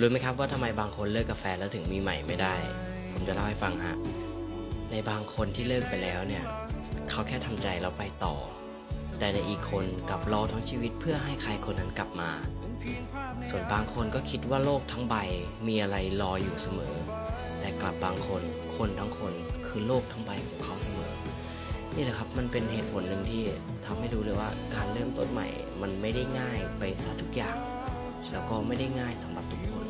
รู้ไหมครับว่าทำไมบางคนเลิกกับแฟแล้วถึงมีใหม่ไม่ได้ ผมจะเล่าให้ฟังฮะ ในบางคนที่เลิกไปแล้วเนี่ย เขาแค่ทำใจแล้วไปต่อ แต่ในอีกคนกลับรอทั้งชีวิตเพื่อให้ใครคนนั้นกลับมา ส่วนบางคนก็คิดว่าโลกทั้งใบมีอะไรรออยู่เสมอ แต่กลับบางคนคนทั้งคนคือโลกทั้งใบของเขาเสมอ นี่แหละครับมันเป็นเหตุผลหนึ่งที่ทำให้รู้เลยว่าการเริ่มต้นใหม่ มันไม่ได้ง่ายไปซะทุกอย่าง แล้วก็ไม่ได้ง่ายสำหรับทุกคน